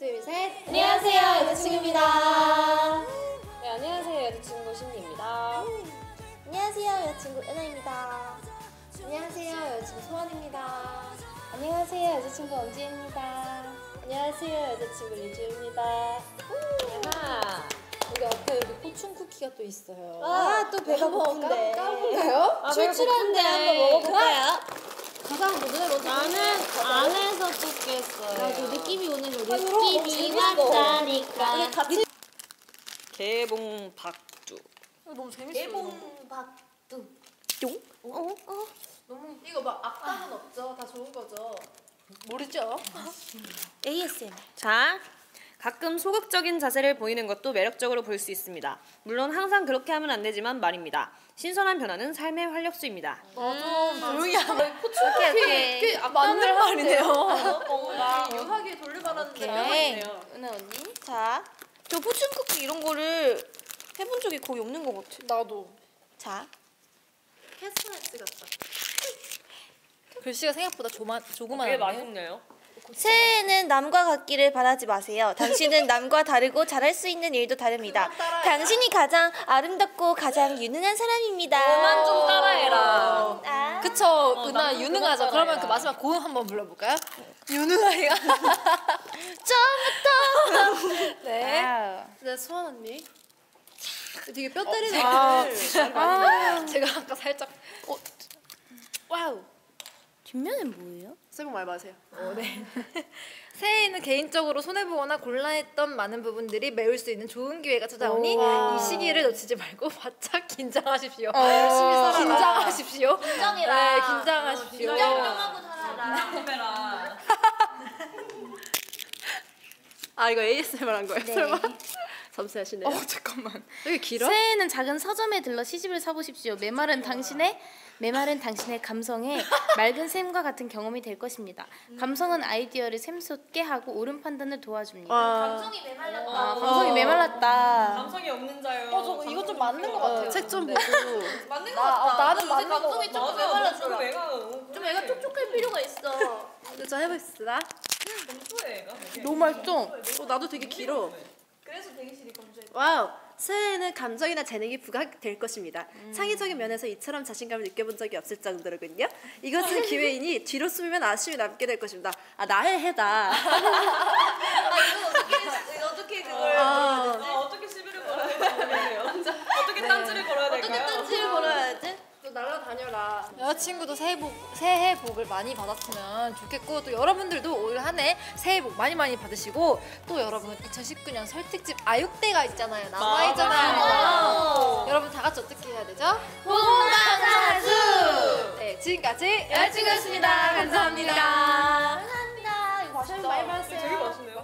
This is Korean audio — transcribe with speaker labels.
Speaker 1: 둘, 셋.
Speaker 2: 안녕하세요, 여자친구입니다.
Speaker 3: 네, 안녕하세요. 여자친구 신리입니다.
Speaker 2: 안녕하세요, 여자친구 은하입니다.
Speaker 1: 안녕하세요. 여자친구 소원입니다.
Speaker 2: 안녕하세요, 여자친구 엄지입니다.
Speaker 3: 안녕하세요. 여자친구 리주입니다.
Speaker 1: 하나. 여기 앞에 여기 포춘 쿠키가 또 있어요.
Speaker 2: 아, 또 배가 고픈데.
Speaker 1: 까볼까요?
Speaker 3: 아,
Speaker 2: 출출한데 한번. 먹어볼까요?
Speaker 1: 가장 먼저 먼저.
Speaker 3: 나는
Speaker 2: 나도 느낌이 오늘 우리
Speaker 1: 아, 이런 거
Speaker 2: 느낌이. 왔다니까.
Speaker 1: 같이
Speaker 3: 개봉 박두.
Speaker 1: 너무 재밌어.
Speaker 2: 개봉 박두.
Speaker 1: 어? 너무 이거 막 악담은 없죠? 다 좋은 거죠? 모르죠?
Speaker 2: ASMR.
Speaker 3: 자, 가끔 소극적인 자세를 보이는 것도 매력적으로 볼 수 있습니다. 물론 항상 그렇게 하면 안 되지만 말입니다. 신선한 변화는 삶의 활력소입니다.
Speaker 1: 좀 조용히 하면
Speaker 2: 오케이.
Speaker 1: 그 맞는 말이네요.
Speaker 3: 뭔가
Speaker 1: 유하게 돌려말하는데
Speaker 2: 오케이. 은하 언니. 자, 저 포춘 쿠키 이런 거를 해본 적이 거의 없는 것 같아.
Speaker 1: 나도
Speaker 2: 자,
Speaker 1: 캐스터넷 같다. 글씨가 생각보다 조만,
Speaker 3: 꽤
Speaker 1: 조그만한데요?
Speaker 3: 맛있네요.
Speaker 2: 새해에는 남과 같기를 바라지 마세요. 당신은 남과 다르고 잘할 수 있는 일도 다릅니다. 당신이 가장 아름답고 가장 유능한 사람입니다.
Speaker 3: 그만 좀 따라해라.
Speaker 2: 아.
Speaker 1: 그쵸,
Speaker 3: 어,
Speaker 1: 은하 유능하죠. 그러면. 그 마지막 고음 한번 불러볼까요? 유능하이가.
Speaker 2: 처음부터.
Speaker 1: 네.
Speaker 2: 와우.
Speaker 1: 네, 수환 언니. 되게 뼈 때리는
Speaker 2: 아,
Speaker 1: 거를 아, 제가 아까 살짝 어, 와우.
Speaker 2: 뒷면은 뭐예요?
Speaker 1: 쓰고 말 마세요. 어, 네. 새해에는 개인적으로 손해보거나 곤란했던 많은 부분들이 메울 수 있는 좋은 기회가 찾아오니
Speaker 2: 오.
Speaker 1: 이 시기를 놓치지 말고 바짝 긴장하십시오.
Speaker 2: 어.
Speaker 1: 열심히 살아라. 긴장하십시오.
Speaker 2: 긴장해라.
Speaker 1: 네, 긴장하십시오.
Speaker 2: 살아라.
Speaker 3: 카메라.
Speaker 1: 아 이거 ASMR 한 거예요?
Speaker 2: 네.
Speaker 1: 설마? 섬세하시네요.
Speaker 3: 어, 잠깐만.
Speaker 1: 되게 길어?
Speaker 2: 새해에는 작은 서점에 들러 시집을 사보십시오. 메말은 당신의 메말은 당신의 감성에 맑은 샘과 같은 경험이 될 것입니다. 감성은 아이디어를 샘솟게 하고 옳은 판단을 도와줍니다.
Speaker 1: 와.
Speaker 2: 메말랐다. 아, 감성이 메말랐다.
Speaker 3: 감성이 없는 자요.
Speaker 1: 어, 저 이거 좀 맞는 것 같아요. 책 좀 보고.
Speaker 2: 맞는
Speaker 1: 것 같다. 나는 맞는 것
Speaker 2: 감성이
Speaker 1: 같아.
Speaker 2: 조금 메말랐더라.
Speaker 3: 내가
Speaker 2: 좀 애가 촉촉할 필요가 있어.
Speaker 1: 저 해보겠습니다.
Speaker 3: 검소해, 얘가.
Speaker 2: 너무 맛있어.
Speaker 1: 어, 나도 되게 길어.
Speaker 2: 대기실이.
Speaker 1: 와우. 새해에는 감정이나 재능이 부각될 것입니다. 창의적인 면에서 이처럼 자신감을 느껴본 적이 없을 정도로군요. 이것은 기회이니 뒤로 숨으면 아쉬움이 남게 될 것입니다. 아 나의 해다. 진짜 여자친구도 새해 복, 새해 복을 많이 받았으면 좋겠고 또 여러분들도 올 한 해 새해 복 많이 많이 받으시고 또 여러분 2019년 설특집 아육대가 있잖아요. 남아있잖아요. 여러분 다 같이 어떻게 해야 되죠?
Speaker 2: 봉방사수!
Speaker 1: 네 지금까지
Speaker 2: 여자친구였습니다. 감사합니다. 감사합니다, 감사합니다. 많이 받았어요. 되게 맛있네요.